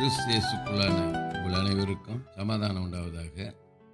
கிறிஸ்தேசுக்குள்ளான உங்கள் அனைவருக்கும் சமாதானம் உண்டாவதாக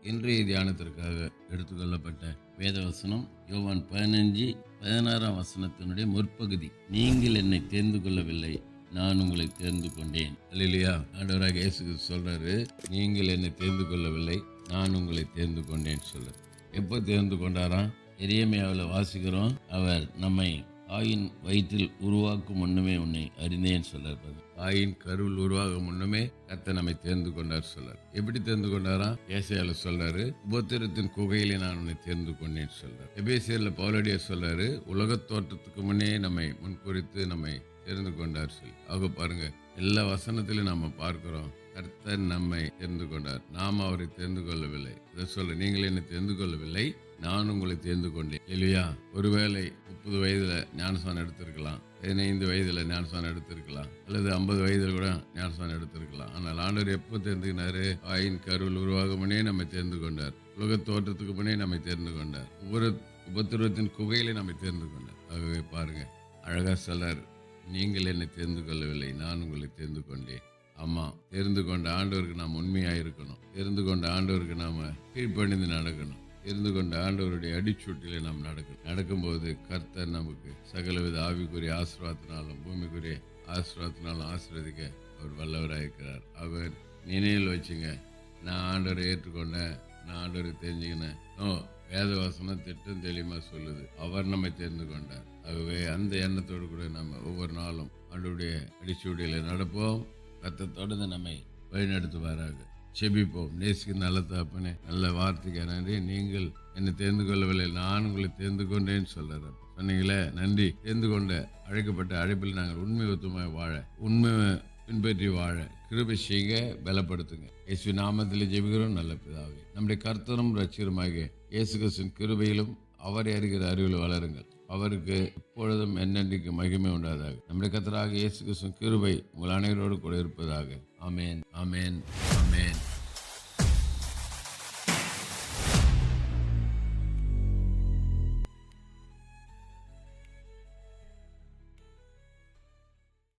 இன்றைய தியானத்திற்காக எடுத்துக்கொள்ளப்பட்ட வேதவசனம் யோவான் பதினஞ்சு பதினாறாம் வசனத்தினுடைய முற்பகுதி. நீங்கள் என்னை தேர்ந்து கொள்ளவில்லை நான் உங்களை தேர்ந்து கொண்டேன். இல்லையா ஆண்டவராக இயேசு சொல்றாரு நீங்கள் என்னை தேர்ந்து கொள்ளவில்லை நான் உங்களை தேர்ந்து கொண்டேன் சொல்றாரு. எப்போ தேர்ந்து கொண்டாராம்? எரியமையாவில் வாசிக்கிறோம் அவர் நம்மை ஆயின் வயிற்றில் உருவாக்கும் முன்னமே உன்னை அறிந்தேன் சொல்றார் ஆயின் கருவில் உருவாகும் முன்னமே கத்த நம்மை தேர்ந்து கொண்டார் சொல்லார். எப்படி தேர்ந்து கொண்டாரா? ஏசையால சொல்றாரு உபத்திரத்தின் குகையிலே நான் உன்னை தேர்ந்து கொண்டேன் சொல்றார் எபேசியர்ல பவுலடியார் சொல்றாரு உலகத் தோற்றத்துக்கு முன்னே நம்மை முன்குறித்து நம்மை தெரிந்து கொண்டார் சொல்லி ஆக பாருங்க எல்லா வசனத்திலும் நாம பார்க்கிறோம் கர்த்தர் நம்மை தெரிந்து கொண்டார். நாம் அவரை தெரிந்து கொள்ளவில்லை. இதை சொல்ல நீங்கள் என்னை தெரிந்து கொள்ளவில்லை நான் உங்களை தேர்ந்து கொண்டேன். இல்லையா ஒருவேளை முப்பது வயதுல ஞானசானம் எடுத்திருக்கலாம். பதினைந்து வயதுல ஞானசான் எடுத்திருக்கலாம். அல்லது ஐம்பது வயதுல கூட ஞானசானம் எடுத்திருக்கலாம். ஆனால் ஆண்டவர் எப்போ தேர்ந்துக்கினாரு ஆயின் கருவில் உருவாகும் முன்னே தேர்ந்து கொண்டார். உலக தோற்றத்துக்கு முன்னே நம்மை தேர்ந்து கொண்டார். ஒவ்வொரு உபத்திரவத்தின் குகையிலே நம்மை தேர்ந்து கொண்டார். ஆகவே பாருங்க அழகா சொல்லார் நீங்கள் என்னை தேர்ந்து கொள்ளவில்லை நான் உங்களை தேர்ந்து கொண்டேன். ஆமாம் தெரிந்து கொண்ட ஆண்டவருக்கு நாம் உண்மையாக இருக்கணும் தெரிந்து கொண்ட ஆண்டவருக்கு நாம் கீழ்ப்பணிந்து நடக்கணும். இருந்து கொண்ட ஆண்டவருடைய அடிச்சூட்டிலே நாம் நடக்கணும் நடக்கும்போது கர்த்தர் நமக்கு சகலவித ஆவிக்குரிய ஆசீர்வாதத்தினாலும் பூமிக்குரிய ஆசீர்வாதத்தினாலும் ஆசீர்வதிக்க அவர் வல்லவராயிருக்கிறார். அவர் நினைவில் வச்சுங்க நான் ஆண்டவரை ஏற்றுக்கொண்டேன் நான் ஆண்டவரை தெரிஞ்சுக்கினேன். ஓ வேதவாசனம் திட்டம் தெளிவாக சொல்லுது. அவர் நம்மை தெரிந்து கொண்டார். ஆகவே அந்த எண்ணத்தோடு கூட நம்ம ஒவ்வொரு நாளும் ஆண்டவருடைய அடிச்சூடியில் நடப்போம். கத்த தொடர்ந்து நம்மை வழிநடத்துவாராக. செபிப்போம். நேசிக்கு நல்ல தாப்பனே நல்ல வார்த்தைக்கு நன்றி. நீங்கள் என்னை தேர்ந்து கொள்ளவில்லை நான் உங்களை தேர்ந்து கொண்டேன்னு சொல்றாரு சொன்னீங்களே நன்றி. தேர்ந்து கொண்ட அழைக்கப்பட்ட அழைப்பில் நாங்கள் உண்மை ஒத்துமாய் வாழ உண்மை பின்பற்றி வாழ கிருபை செய்ய பலப்படுத்துங்க. இயேசு நாமத்தில் ஜெபிக்கிறோம். நல்ல பிதாவே நம்முடைய கர்த்தரும் ரட்சிகருமாகிய இயேசு கிறிஸ்துவின் கிருபையிலும் அவரை அறிகிற அறிவில் வளருங்கள். அவருக்கு எப்பொழுதும் என்னென்றைக்கு மகிமை உண்டாதாக. நம்முடைய கர்த்தராக இயேசு கிறிஸ்துவின் கிருபை உங்கள் அனைவரோடு கூட இருப்பதாக. அமேன் அமேன் அமேன்